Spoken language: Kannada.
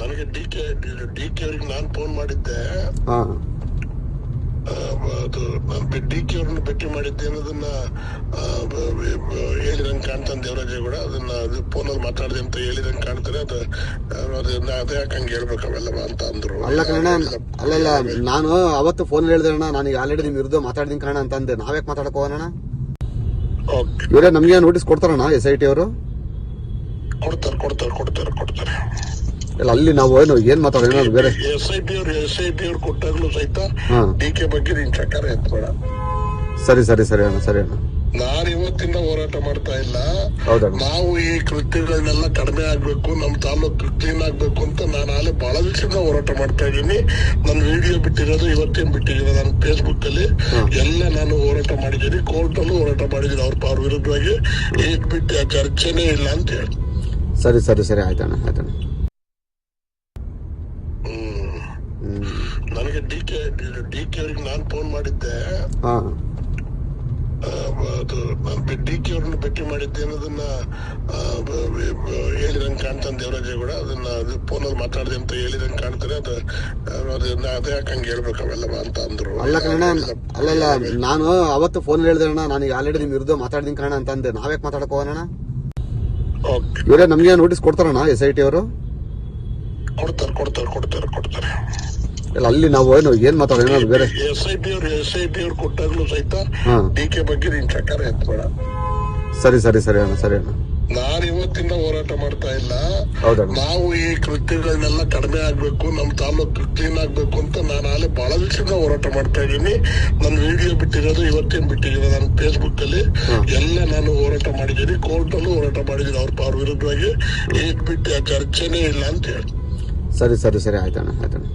ನನಗೆ ಡಿ ಕೆ ಡಿ ಕೆ ಅವ್ರಿಗೆ ನಾನು ಫೋನ್ ಮಾಡಿದ್ದೆ. ಅದು ನಾನು ಡಿ ಕೆ ಅವ್ರನ್ನ ಭೇಟಿ ಮಾಡಿದ್ದೆ ಅನ್ನೋದನ್ನ ಹೇಳಿದಂಗೆ ಕಾಣ್ತಾನೆ ದೇವರಾಜೇಗೌಡ ಅದನ್ನ ಫೋನ್ ಫೋನಲ್ಲಿ ಮಾತಾಡಿದೆ ಅಂತ ಹೇಳಿದಂಗೆ ಕಾಣ್ತಾರೆ. ಅದು ಅದನ್ನ ಅದೇ ಯಾಕೆ ಹಂಗೆ ಹೇಳ್ಬೇಕು ಅವೆಲ್ಲ ಅಂತ ಅಂದ್ರು. ಅಲ್ಲ ಕಣ ಅಲ್ಲ ನಾನು ಅವತ್ತು ಫೋನ್ ಹೇಳಿದೆ ಅಣ್ಣ. ನಾನು ಆಲ್ರೆಡಿ ನಿಮ್ ವಿರುದ್ಧ ಮಾತಾಡಿದೀನಿ ಕಾರಣ ಅಂತ ಅಂದೆ. ನಾವ್ಯಾಕೆ ಮಾತಾಡಕ್ ಹೋಗೋಣ ಓಕೆ. ಇವರೇ ನಮ್ಗೆ ನೋಟಿಸ್ ಕೊಡ್ತಾರಣ್ಣ ಎಸ್ ಐ ಟಿ ಅವರು? ಕೊಡ್ತಾರೆ ಕೊಡ್ತಾರೆ ಕೊಡ್ತಾರೆ. ಇಲ್ಲ ಅಲ್ಲಿ ನಾವು ಏನು ಏನ್ ಮಾತಾಡೋಣ ಏನಾದ್ರು ಬೇರೆ. ಎಸ್ ಐ ಪಿ ಅವ್ರು ಎಸ್ ಐ ಪಿ ಅವ್ರು ಕೊಟ್ಟಾಗ್ಲೂ ಸಹಿತ ಹಾ. ಡಿ ಕೆ ಬಗ್ಗೆ ನೀನ್ ಚಕಾರ ಎತ್ಬೇಡ. ಸರಿ ಸರಿ ಸರಿ ಅಣ್ಣ ಸರಿ ಅಣ್ಣ. ನಾನು ಇವತ್ತಿಂದ ಹೋರಾಟ ಮಾಡ್ತಾ ಇಲ್ಲ. ಹೌದಣ್ಣ. ನಾವು ಈ ಕೃತ್ಯಗಳನ್ನೆಲ್ಲ ಕಡಿಮೆ ಆಗ್ಬೇಕು ನಮ್ ತಾಲೂಕು ಕ್ಲೀನ್ ಆಗ್ಬೇಕು ಅಂತ ನಾನು ಆಲೆ ಬಹಳ ದಿವಸದಿಂದ ಹೋರಾಟ ಮಾಡ್ತಾ ಇದ್ದೀನಿ. ನನ್ನ ವಿಡಿಯೋ ಬಿಟ್ಟಿರೋದು ಇವತ್ತೇನು ಬಿಟ್ಟಿರೋದು ನನ್ನ ಫೇಸ್ಬುಕ್ ಅಲ್ಲಿ ಎಲ್ಲ ನಾನು ಹೋರಾಟ ಮಾಡಿದ್ದೀನಿ. ಕೋರ್ಟ್ ಅಲ್ಲೂ ಹೋರಾಟ ಮಾಡಿದ್ದೀನಿ ಅವ್ರ ಅವ್ರ ವಿರುದ್ಧವಾಗಿ. ಏಕ್ ಬಿಟ್ಟು ಆ ಚರ್ಚೆನೇ ಇಲ್ಲ ಅಂತ ಹೇಳಿ. ಸರಿ ಸರಿ ಸರಿ ಆಯ್ತಣ್ಣ ಆಯ್ತಣ್ಣ. ನನಗೆ ಡಿ ಕೆ ಡಿ ಕೆ ಅವ್ರಿಗೆ ನಾನು ಫೋನ್ ಮಾಡಿದ್ದೆ. ಡಿ ಕೆ ಅವ್ರನ್ನ ಭೇಟಿ ಮಾಡಿದ್ದೆ ಅನ್ನೋದನ್ನ ಹೇಳಿದಂಗೆ ಕಾಣ್ತಾನೆ ದೇವರಾಜೇಗೌಡ ಅದನ್ನ ಅದು ಅಲ್ಲಿ ಮಾತಾಡಿದೆ ಅಂತ ಹೇಳಿದಂಗೆ ಕಾಣ್ತಾರೆ. ಅದು ಅದನ್ನ ಅದೇ ಯಾಕೆ ಹಂಗೆ ಹೇಳ್ಬೇಕು ಅವೆಲ್ಲ ಅಂತ ಅಂದ್ರು. ಅಲ್ಲ ಕಣ ಅಲ್ಲಲ್ಲ ನಾನು ಅವತ್ತು ಫೋನ್ ಹೇಳಿದೆ ಅಣ್ಣ. ನಾನು ಈಗ ಆಲ್ರೆಡಿ ನಿಮ್ ವಿರುದ್ಧ ಮಾತಾಡಿದೀನಿ ಕಣ ಅಂತ ಅಂದೆ. ನಾವ್ಯಾಕೆ ಮಾತಾಡಕ್ ಹೋಗೋಣ ಓಕೆ ಇವರೇ ನಮ್ಗೆ ನೋಟಿಸ್ ಕೊಡ್ತಾರಣ್ಣ ಎಸ್ ಐ ಟಿ ಅವರು? ಕೊಡ್ತಾರೆ ಕೊಡ್ತಾರೆ ಕೊಡ್ತಾರೆ ಕೊಡ್ತಾರೆ. ಇಲ್ಲ ಅಲ್ಲಿ ನಾವು ಏನು ಏನ್ ಮಾತಾಡೋಣ ಬೇರೆ. ಎಸ್ ಐ ಪಿ ಅವ್ರು ಎಸ್ ಐ ಪಿ ಅವ್ರು ಕೊಟ್ಟಾಗ್ಲೂ ಸಹಿತ ಹಾ. ಡಿ ಕೆ ಬಗ್ಗೆ ನೀನ್ ಚಕಾರ ಎತ್ಬೇಡ ಸರಿ ಸರಿ ಸರಿ ಅಣ್ಣ ಸರಿ ಅಣ್ಣ. ನಾನು ಇವತ್ತಿಂದ ಹೋರಾಟ ಮಾಡ್ತಾ ಇಲ್ಲ. ಹೌದಣ್ಣ ನಾವು ಈ ಕೃತ್ಯಗಳನ್ನೆಲ್ಲ ಕಡಿಮೆ ಆಗ್ಬೇಕು ನಮ್ಮ ತಾಲೂಕು ಕ್ಲೀನ್ ಆಗ್ಬೇಕು ಅಂತ ನಾನು ಆಲೆ ಬಹಳ ದಿವಸದಿಂದ ಹೋರಾಟ ಮಾಡ್ತಾ ಇದ್ದೀನಿ. ನನ್ನ ವಿಡಿಯೋ ಬಿಟ್ಟಿರೋದು ಇವತ್ತೇನ್ ಬಿಟ್ಟಿರೋದು ನಾನು ಫೇಸ್ಬುಕ್ ಅಲ್ಲಿ ಎಲ್ಲ ನಾನು ಹೋರಾಟ ಮಾಡಿದ್ದೀನಿ. ಕೋರ್ಟ್ ಅಲ್ಲೂ ಹೋರಾಟ ಮಾಡಿದ್ದೀನಿ ಅವ್ರ ಅವ್ರ ವಿರುದ್ಧವಾಗಿ ಏಟ್ ಬಿಟ್ಟು ಆ ಚರ್ಚೆನೇ ಇಲ್ಲ ಅಂತ ಹೇಳಿ. ಸರಿ ಸರಿ ಸರಿ ಆಯ್ತಣ್ಣ ಆಯ್ತಣ್ಣ.